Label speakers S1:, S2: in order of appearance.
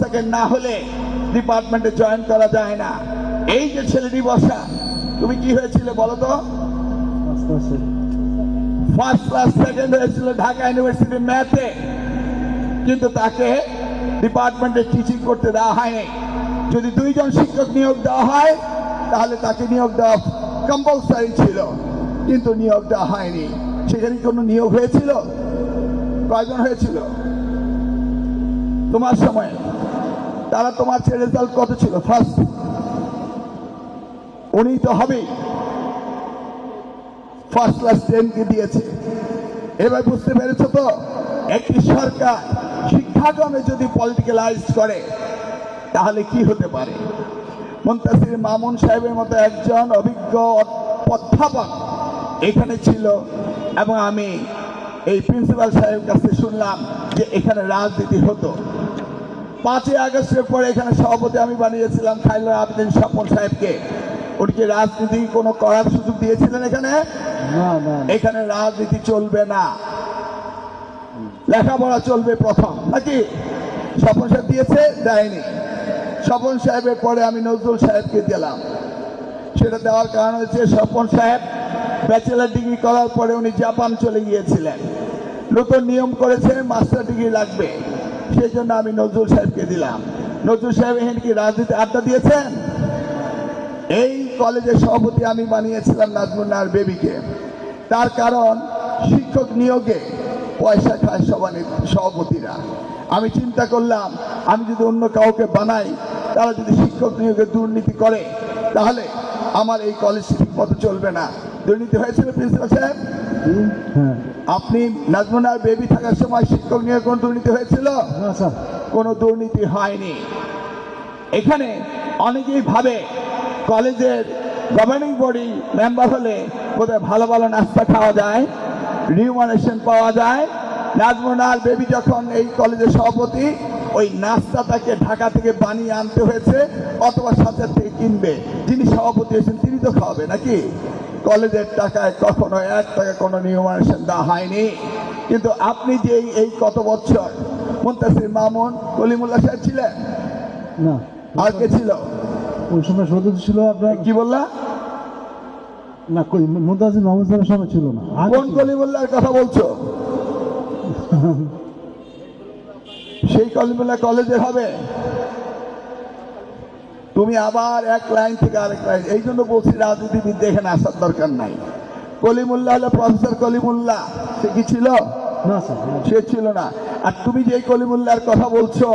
S1: Second না হলে ডিপার্টমেন্টে জয়েন করা যায় না। এই যে ছেলেটি বসা, তুমি কি হয়েছিল বলো তো? ফার্স্ট ক্লাস সেকেন্ড হয়েছিল ঢাকা ইউনিভার্সিটি ম্যাথে কিন্তু তাকে ডিপার্টমেন্টে টিচিং করতে দেওয়া হয়নি। যদি দুইজন শিক্ষক নিয়োগ দেওয়া হয়, তাহলে তাকে নিয়োগ দেওয়া কম্পালসারি ছিল। কিন্তু নিয়োগ দেওয়া হয়নি। সেখানে কোনো নিয়োগ হয়েছিল? কয়জন হয়েছিল? তোমার সময়। তারা তোমার চেয়ে রেজাল্ট কত ছিল? ফার্স্ট উনি তো হবেই। ফার্স্ট ক্লাস টেনকে দিয়েছে। এবার বুঝতে পেরেছ তো, একটি সরকার শিক্ষাক্রমে যদি পলিটিক্যালাইজ করে, তাহলে কি হতে পারে? মুন্তাসির মামুন সাহেবের মতো একজন অভিজ্ঞ অধ্যাপক এখানে ছিল এবং আমি এই প্রিন্সিপাল সাহেবের কাছে শুনলাম যে এখানে রাজনীতি হতো। পাঁচই আগস্টের পরে এখানে সভাপতি আমি বানিয়েছিলাম খাইল আবেদিন স্বপন সাহেবকে। উনিকে রাজনীতি কোনো করার সুযোগ দিয়েছিলেন এখানে। এখানে রাজনীতি চলবে না। লেখাপড়া চলবে প্রথম নাকি? স্বপন সাহেব দিয়েছে? দেয়নি। স্বপন সাহেবের পরে আমি নজরুল সাহেবকে দিলাম। সেটা দেওয়ার কারণ হচ্ছে স্বপন সাহেব ব্যাচেলার ডিগ্রি করার পরে উনি জাপান চলে গিয়েছিলেন। নতুন নিয়ম করেছে মাস্টার ডিগ্রি লাগবে। সেই জন্য আমি নজরুল সাহেবকে দিলাম। নজরুল সাহেব এখানে কি রাজনীতি আড্ডা দিয়েছেন? এই কলেজের সভাপতি আমি বানিয়েছিলাম নাজমুন্নার বেবিকে। তার কারণ শিক্ষক নিয়োগে পয়সা খায় সবানি সভাপতিরা। আমি চিন্তা করলাম, আমি যদি অন্য কাউকে বানাই, তারা যদি শিক্ষক নিয়োগে দুর্নীতি করে, তাহলে আমার এই কলেজ ঠিক চলবে না। দুর্নীতি হয়েছিল প্রিন্সিপাল সাহেব
S2: হ্যাঁ।
S1: আপনি নাজমুনার বেবি থাকার সময় শিক্ষক নিয়ে কোনো দুর্নীতি হয়েছিল? কোনো দুর্নীতি হয়নি। এখানে অনেকেই ভাবে কলেজের গভর্নিং বডি মেম্বার হলে বোধহয় ভালো ভালো নাস্তা খাওয়া যায় রিউমানেশন পাওয়া যায়। নাজমুনার বেবি যখন এই কলেজের সভাপতি ওই নাস্তাটাকে ঢাকা থেকে বানিয়ে আনতে হয়েছে অথবা সাথের থেকে কিনবে। যিনি সভাপতি হয়েছেন তিনি তো খাওয়াবে নাকি? কলেজের টাকায় কখনো এক টাকা কোনো নিয়মানুষ্ঠান দেওয়া হয়নি। কিন্তু আপনি যে এই- কত বছর মুন্তাসির মামুন কলিমুল্লাহ সাহেব ছিলেন?
S2: না।
S1: আর কে ছিল?
S2: ওই সময় সদস্য ছিল আপনার
S1: কি বললা?
S2: না কই মুদাজির মোহাম্মদ সাহেবের সময় ছিল না।
S1: কোন
S2: ছিল।
S1: কলিমুল্লাহর কথা বলছো? সেই কলিমুল্লাহ কলেজের হবে? তুমি আবার এক লাইন থেকে আরেক লাইন। এই জন্য বলছি রাজনীতিবিদ এখানে আসার দরকার নাই। কলিমুল্লাহ হলো প্রফেসর কলিমুল্লাহ। সে কি ছিল?
S2: না স্যার
S1: সে ছিল না। আর তুমি যে কলিমুল্লার কথা বলছো